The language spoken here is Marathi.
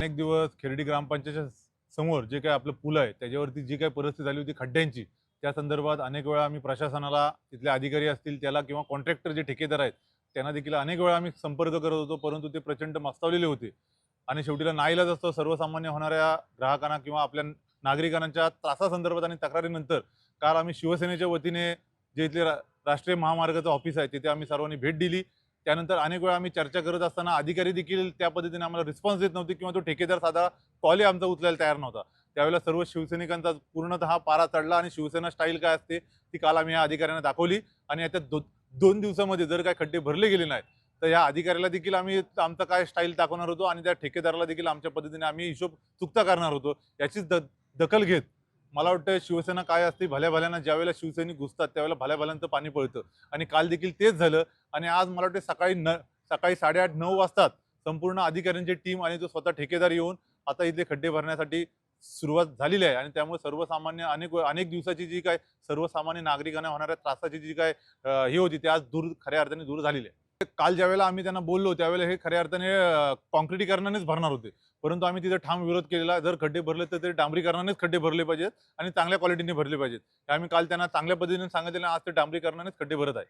अनेक दिवस खेरडी ग्रामपंचायतच्या समोर जे काही आपलं पूल आहे त्याच्यावरती जी काही परिस्थिती झाली होती खड्ड्यांची त्या संदर्भात अनेक वेळा आम्ही प्रशासनाला तिथले अधिकारी असतील त्याला किंवा कॉन्ट्रॅक्टर जे ठेकेदार आहेत त्यांना देखील अनेक वेळा आम्ही संपर्क करत होतो परंतु ते प्रचंड मस्तावलेले होते. आणि शेवटीला नाईलाज असतो सर्वसामान्य होणाऱ्या ग्राहकांना किंवा आपल्या नागरिकांच्या त्रासासंदर्भात आणि तक्रारीनंतर काल आम्ही शिवसेनेच्या वतीने जे इथले रा- राष्ट्रीय महामार्गाचं ऑफिस आहे तिथे आम्ही सर्वांनी भेट दिली. त्यानंतर अनेक वेळा आम्ही चर्चा करत असताना अधिकारी देखील त्या पद्धतीने आम्हाला रिस्पॉन्स देत नव्हते किंवा तो ठेकेदार साधा कॉलही आमचा उचलायला तयार नव्हता. त्यावेळेला सर्व शिवसैनिकांचा पूर्णतः पारा चढला आणि शिवसेना स्टाईल काय असते ती काल आम्ही या अधिकाऱ्यांना दाखवली आणि आता दो दोन दिवसामध्ये जर काय खड्डे भरले गेले नाहीत तर या अधिकाऱ्याला देखील आम्ही आमचा काय स्टाईल दाखवणार होतो आणि त्या ठेकेदाराला देखील आमच्या पद्धतीने आम्ही हिशोब चुकता करणार होतो याचीच द दखल घेत मला वाटतं शिवसेना काय असते भल्या भल्यानं ज्यावेळेला शिवसैनिक घुसतात त्यावेळेला भल्या भल्यांचं पाणी पळतं. आणि काल देखील तेच झालं. आणि आज मला वाटतं सकाळी न सकाळी साडेआठ नऊ वाजतात. संपूर्ण अधिकाऱ्यांची टीम आणि तो स्वतः ठेकेदार येऊन आता इथले खड्डे भरण्यासाठी सुरुवात झालेली आहे. आणि त्यामुळे सर्वसामान्य अनेक अनेक दिवसाची जी काय सर्वसामान्य नागरिकांना होणाऱ्या त्रासाची जी काय हे होती ती आज दूर खऱ्या अर्थाने दूर झालेली आहे. काल ज्यावेळेला आम्ही त्यांना बोललो त्यावेळेला हे खऱ्या अर्थाने कॉन्क्रिटीकरणानेच भरणार होते. परंतु आम्ही तिथे ठाम विरोध केलेला. जर खड्डे भरले तर ते डांबरीकरणानेच खड्डे भरले पाहिजेत आणि चांगल्या क्वालिटीने भरले पाहिजेत. आम्ही काल त्यांना चांगल्या पद्धतीने सांगितलेलं आज ते डांबरीकरणानेच खड्डे भरत आहे.